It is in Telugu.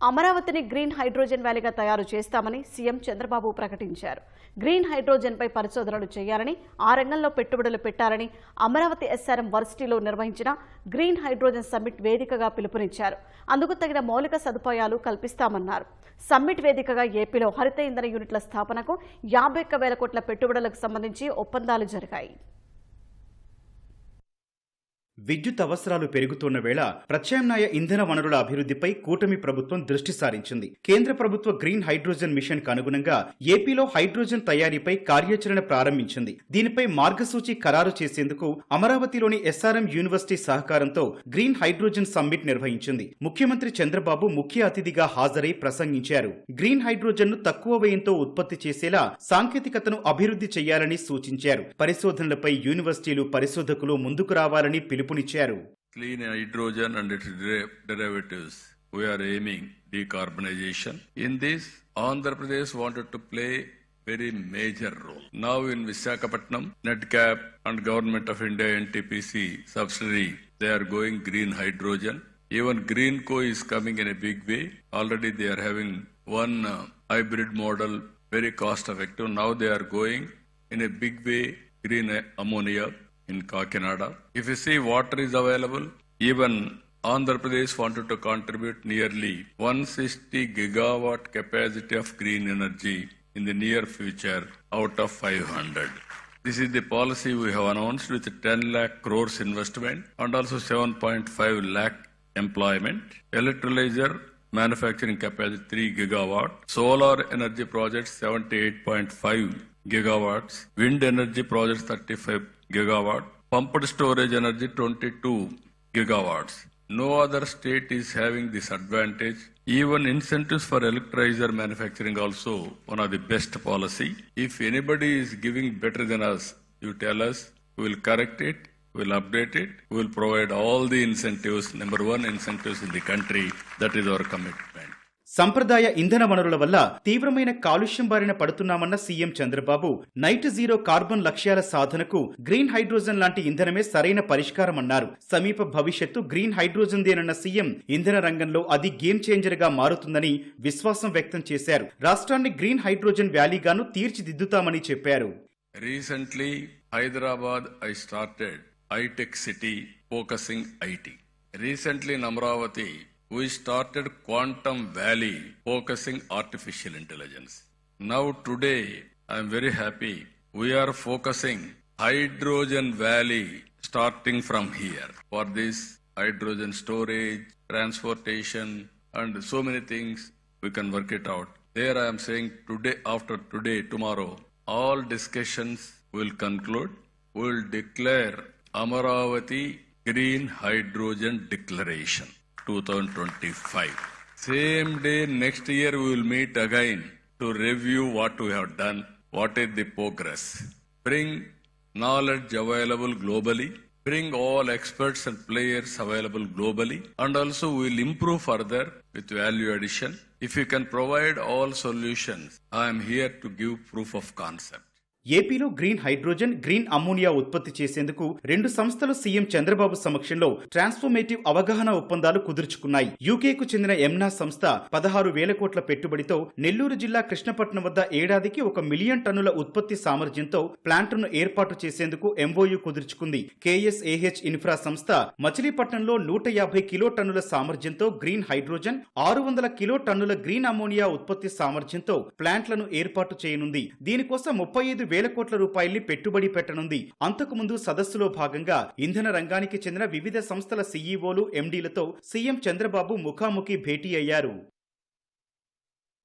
అమరావతిని గ్రీన్ హైడ్రోజన్ వ్యాలీగా తయారు చేస్తామని సీఎం చంద్రబాబు ప్రకటించారు. గ్రీన్ హైడ్రోజన్పై పరిశోధనలు చేయాలని ఆ రంగంలో పెట్టుబడులు పెట్టాలని అమరావతి ఎస్ఆర్ఎం వర్సిటీలో నిర్వహించిన గ్రీన్ హైడ్రోజన్ సమ్మిట్ వేదికగా పిలుపునిచ్చారు. అందుకు తగిన మౌలిక సదుపాయాలు కల్పిస్తామన్నారు. సమ్మిట్ వేదికగా ఏపీలో హరిత ఇంధన యూనిట్ల స్థాపనకు యాభై వేల కోట్ల పెట్టుబడులకు సంబంధించి ఒప్పందాలు జరిగాయి. విద్యుత్ అవసరాలు పెరుగుతున్న వేళ ప్రత్యామ్నాయ ఇంధన వనరుల అభివృద్ధిపై కూటమి ప్రభుత్వం దృష్టి సారించింది. కేంద్ర ప్రభుత్వ గ్రీన్ హైడ్రోజన్ మిషన్కు అనుగుణంగా ఏపీలో హైడ్రోజన్ తయారీపై కార్యాచరణ ప్రారంభించింది. దీనిపై మార్గసూచి ఖరారు చేసేందుకు అమరావతిలోని ఎస్ఆర్ఎం యూనివర్సిటీ సహకారంతో గ్రీన్ హైడ్రోజన్ సమ్మిట్ నిర్వహించింది. ముఖ్యమంత్రి చంద్రబాబు ముఖ్య అతిథిగా హాజరై ప్రసంగించారు. గ్రీన్ హైడ్రోజన్ను తక్కువ వ్యయంతో ఉత్పత్తి చేసేలా సాంకేతికతను అభివృద్ధి చేయాలని సూచించారు. పరిశోధనలపై యూనివర్సిటీలు పరిశోధకులు ముందుకు రావాలని పిలుపు పిలుపునిచ్చారు clean hydrogen and its deri- derivatives. We are aiming decarbonization. In this, Andhra Pradesh wanted to play very major role. Now in Visakhapatnam, NetCap and Government of India NTPC subsidiary, they are going green hydrogen. Even Greenco is coming in a big way. Already they are having one uh, hybrid model, very cost effective. Now they are going in a big way green ammonia in Kakinada. If you see water is available, even Andhra Pradesh wanted to contribute nearly 160 gigawatt capacity of green energy in the near future out of 500. This is the policy we have announced with 10 lakh crores investment and also 7.5 lakh employment. Electrolyzer manufacturing capacity 3 gigawatt. Solar energy projects 78.5 gigawatts. Wind energy projects 35 gigawatt. Pumped storage energy 22 gigawatts. No other state is having this advantage. Even incentives for electrolyzer manufacturing also one of the best policy. If anybody is giving better than us, you tell us, we will correct it, we will update it, we will provide all the incentives, number one incentives in the country. That is our commitment. సంప్రదాయ ఇంధన వనరుల వల్ల తీవ్రమైన కాలుష్యం బారిన పడుతున్నామన్న CM Chandrababu net zero carbon లక్ష్యాల సాధనకు గ్రీన్ హైడ్రోజన్ లాంటి ఇంధనమే సరైన పరిష్కారమన్నారు. సమీప భవిష్యత్తు గ్రీన్ హైడ్రోజన్ దేనన్న సీఎం ఇంధన రంగంలో అది గేమ్ చేంజర్గా మారుతుందని విశ్వాసం వ్యక్తం చేశారు. రాష్ట్రాన్ని గ్రీన్ హైడ్రోజన్ వ్యాలీగాను తీర్చిదిద్దుతామని చెప్పారు. Recently Hyderabad I started Hitec city focusing IT. Recently Amaravati we started Quantum Valley focusing artificial intelligence. Now, today, I am very happy. We are focusing Hydrogen Valley starting from here for this hydrogen storage, transportation, and so many things we can work it out. There I am saying today, after today, tomorrow, all discussions will conclude. We will declare Amaravati Green Hydrogen Declaration 2025. Same day next year we will meet again to review what we have done, what is the progress. Bring knowledge available globally, bring all experts and players available globally, and also we will improve further with value addition. If you can provide all solutions, I am here to give proof of concept. ఏపీలో గ్రీన్ హైడ్రోజన్ గ్రీన్ అమ్మోనియా ఉత్పత్తి చేసేందుకు రెండు సంస్థలు సీఎం చంద్రబాబు సమక్షంలో ట్రాన్స్ఫర్మేటివ్ అవగాహన ఒప్పందాలు కుదుర్చుకున్నాయి. యూకేకు చెందిన ఎంనా సంస్థ పదహారు వేల కోట్ల పెట్టుబడితో నెల్లూరు జిల్లా కృష్ణపట్నం వద్ద ఏడాదికి ఒక మిలియన్ టన్నుల ఉత్పత్తి సామర్థ్యంతో ప్లాంటును ఏర్పాటు చేసేందుకు ఎంఓయూ కుదుర్చుకుంది. కేఎస్ఏహెచ్ ఇన్ఫ్రా సంస్థ మచిలీపట్నంలో నూట యాభై కిలో టన్నుల సామర్థ్యంతో గ్రీన్ హైడ్రోజన్ ఆరు వందల కిలో టన్నుల గ్రీన్ అమ్మోనియా ఉత్పత్తి సామర్థ్యంతో ప్లాంట్లను ఏర్పాటు చేయనుంది. దీనికోసం ముప్పై ఐదు వేల కోట్ల రూపాయల్ని పెట్టుబడి పెట్టనుంది. అంతకుముందు సదస్సులో భాగంగా ఇంధన రంగానికి చెందిన వివిధ సంస్థల సీఈఓలు ఎండీలతో సీఎం చంద్రబాబు ముఖాముఖి భేటీ అయ్యారు.